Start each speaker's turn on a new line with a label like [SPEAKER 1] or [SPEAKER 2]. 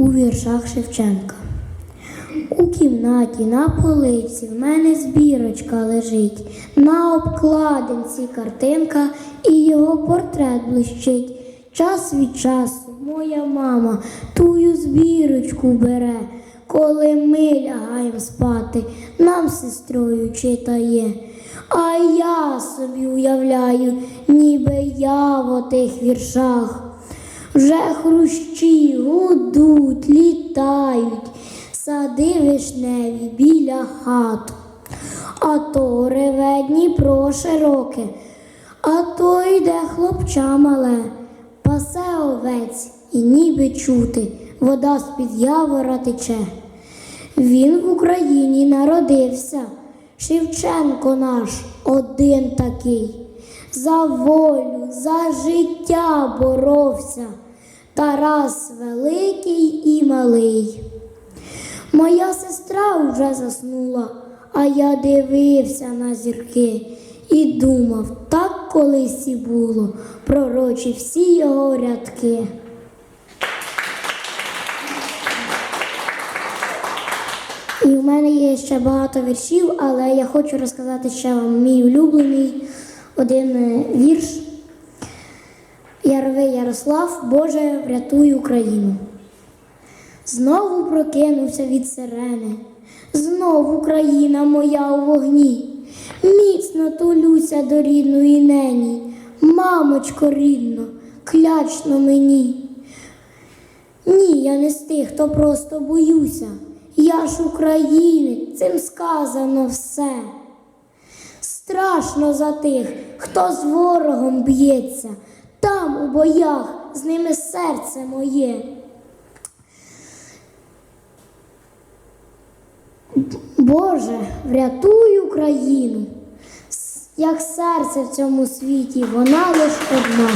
[SPEAKER 1] у віршах Шевченка. У кімнаті на полиці в мене збірочка лежить, на обкладинці картинка і його портрет блищить. Час від часу моя мама тую збірочку бере, коли ми лягаємо спати, нам сестрою читає. А я собі уявляю, ніби я в отих віршах. Вже хрущі гудуть, літають, сади вишневі біля хат. А то реве Дніпро широке, а то йде хлопча мале, пасе овець і ніби чути, вода з-під явора тече. Він в Україні народився, Шевченко наш один такий. За волю, за життя боровся, Тарас великий і малий. Моя сестра вже заснула, а я дивився на зірки і думав, так колись і було, пророчі всі його рядки. І в мене є ще багато віршів, але я хочу розказати ще вам мій улюблений один е, вірш. Яровий Ярослав, Боже, врятуй Україну. Знову прокинувся від сирени, знов Україна моя у вогні. Міцно тулюся до рідної нені, мамочко рідно, клячно мені. Ні, я не з тих, хто просто боюся. Я ж українець, цим сказано все. Страшно за тих, хто з ворогом б'ється, там у боях з ними серце моє. Боже, врятуй Україну, як серце в цьому світі, вона лиш одна.